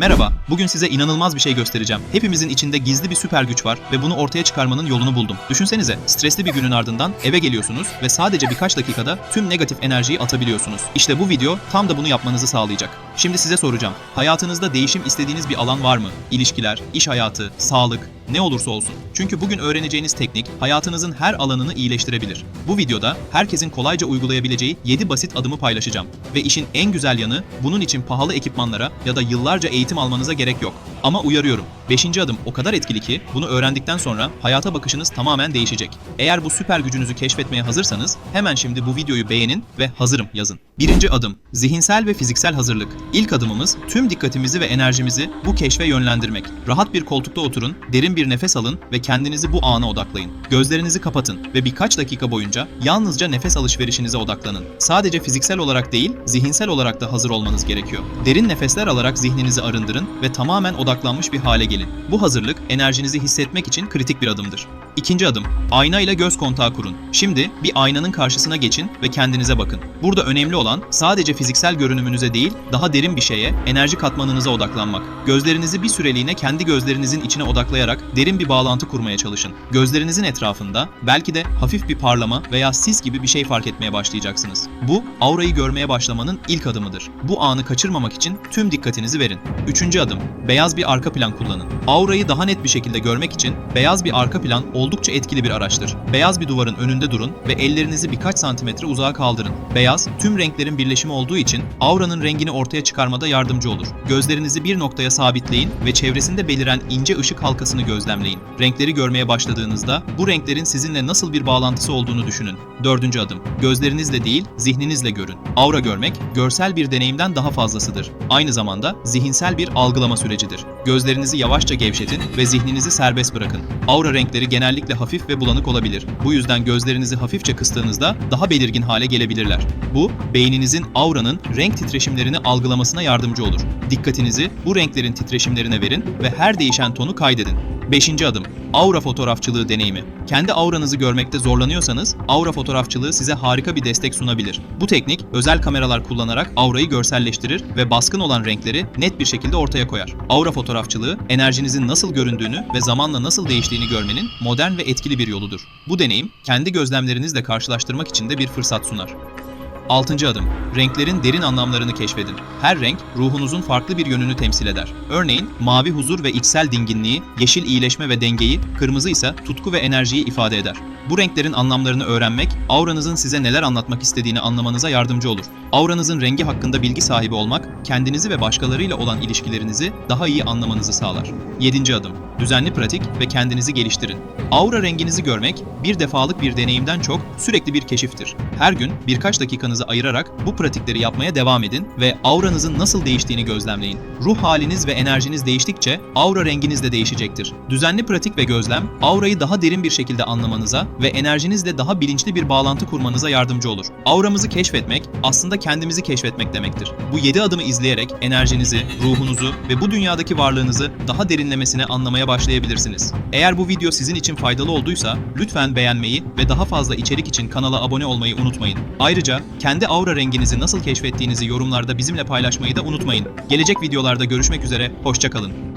Merhaba, bugün size inanılmaz bir şey göstereceğim. Hepimizin içinde gizli bir süper güç var ve bunu ortaya çıkarmanın yolunu buldum. Düşünsenize, stresli bir günün ardından eve geliyorsunuz ve sadece birkaç dakikada tüm negatif enerjiyi atabiliyorsunuz. İşte bu video tam da bunu yapmanızı sağlayacak. Şimdi size soracağım. Hayatınızda değişim istediğiniz bir alan var mı? İlişkiler, iş hayatı, sağlık, ne olursa olsun. Çünkü bugün öğreneceğiniz teknik hayatınızın her alanını iyileştirebilir. Bu videoda herkesin kolayca uygulayabileceği 7 basit adımı paylaşacağım. Ve işin en güzel yanı bunun için pahalı ekipmanlara ya da yıllarca eğitim almanıza gerek yok. Ama uyarıyorum. 5. adım o kadar etkili ki bunu öğrendikten sonra hayata bakışınız tamamen değişecek. Eğer bu süper gücünüzü keşfetmeye hazırsanız hemen şimdi bu videoyu beğenin ve hazırım yazın. Birinci adım zihinsel ve fiziksel hazırlık. İlk adımımız tüm dikkatimizi ve enerjimizi bu keşfe yönlendirmek. Rahat bir koltukta oturun, derin bir nefes alın ve kendinizi bu ana odaklayın. Gözlerinizi kapatın ve birkaç dakika boyunca yalnızca nefes alışverişinize odaklanın. Sadece fiziksel olarak değil, zihinsel olarak da hazır olmanız gerekiyor. Derin nefesler alarak zihninizi arındırın ve tamamen odaklanmış bir hale gelin. Bu hazırlık enerjinizi hissetmek için kritik bir adımdır. İkinci adım, ayna ile göz kontağı kurun. Şimdi bir aynanın karşısına geçin ve kendinize bakın. Burada önemli olan sadece fiziksel görünümünüze değil, daha derin bir şeye, enerji katmanınıza odaklanmak. Gözlerinizi bir süreliğine kendi gözlerinizin içine odaklayarak derin bir bağlantı kurmaya çalışın. Gözlerinizin etrafında belki de hafif bir parlama veya sis gibi bir şey fark etmeye başlayacaksınız. Bu, aurayı görmeye başlamanın ilk adımıdır. Bu anı kaçırmamak için tüm dikkatinizi verin. Üçüncü adım, beyaz bir arka plan kullanın. Aurayı daha net bir şekilde görmek için beyaz bir arka plan oldukça etkili bir araçtır. Beyaz bir duvarın önünde durun ve ellerinizi birkaç santimetre uzağa kaldırın. Beyaz, tüm renklerin birleşimi olduğu için auranın rengini ortaya çıkarmada yardımcı olur. Gözlerinizi bir noktaya sabitleyin ve çevresinde beliren ince ışık halkasını gözlemleyin. Renkleri görmeye başladığınızda bu renklerin sizinle nasıl bir bağlantısı olduğunu düşünün. Dördüncü adım, gözlerinizle değil, zihninizle görün. Aura görmek, görsel bir deneyimden daha fazlasıdır. Aynı zamanda zihinsel bir algılama sürecidir. Gözlerinizi yavaşça gevşetin ve zihninizi serbest bırakın. Aura renkleri genellikle hafif ve bulanık olabilir. Bu yüzden gözlerinizi hafifçe kıstığınızda daha belirgin hale gelebilirler. Bu, beyninizin auranın renk titreşimlerini algılamasına yardımcı olur. Dikkatinizi bu renklerin titreşimlerine verin ve her değişen tonu kaydedin. Beşinci adım, aura fotoğrafçılığı deneyimi. Kendi auranızı görmekte zorlanıyorsanız, aura fotoğrafçılığı size harika bir destek sunabilir. Bu teknik, özel kameralar kullanarak aurayı görselleştirir ve baskın olan renkleri net bir şekilde ortaya koyar. Aura fotoğrafçılığı, enerjinizin nasıl göründüğünü ve zamanla nasıl değiştiğini görmenin modern ve etkili bir yoludur. Bu deneyim, kendi gözlemlerinizle karşılaştırmak için de bir fırsat sunar. Altıncı adım. Renklerin derin anlamlarını keşfedin. Her renk ruhunuzun farklı bir yönünü temsil eder. Örneğin mavi huzur ve içsel dinginliği, yeşil iyileşme ve dengeyi, kırmızı ise tutku ve enerjiyi ifade eder. Bu renklerin anlamlarını öğrenmek, auranızın size neler anlatmak istediğini anlamanıza yardımcı olur. Auranızın rengi hakkında bilgi sahibi olmak, kendinizi ve başkalarıyla olan ilişkilerinizi daha iyi anlamanızı sağlar. 7. adım. Düzenli pratik ve kendinizi geliştirin. Aura renginizi görmek, bir defalık bir deneyimden çok sürekli bir keşiftir. Her gün birkaç dakikanızı ayırarak bu pratikleri yapmaya devam edin ve auranızın nasıl değiştiğini gözlemleyin. Ruh haliniz ve enerjiniz değiştikçe aura renginiz de değişecektir. Düzenli pratik ve gözlem, aurayı daha derin bir şekilde anlamanıza ve enerjinizle daha bilinçli bir bağlantı kurmanıza yardımcı olur. Auramızı keşfetmek aslında kendimizi keşfetmek demektir. Bu 7 adımı izleyerek enerjinizi, ruhunuzu ve bu dünyadaki varlığınızı daha derinlemesine anlamaya başlayabilirsiniz. Eğer bu video sizin için faydalı olduysa lütfen beğenmeyi ve daha fazla içerik için kanala abone olmayı unutmayın. Ayrıca kendi aura renginizi nasıl keşfettiğinizi yorumlarda bizimle paylaşmayı da unutmayın. Gelecek videolarda görüşmek üzere, hoşçakalın.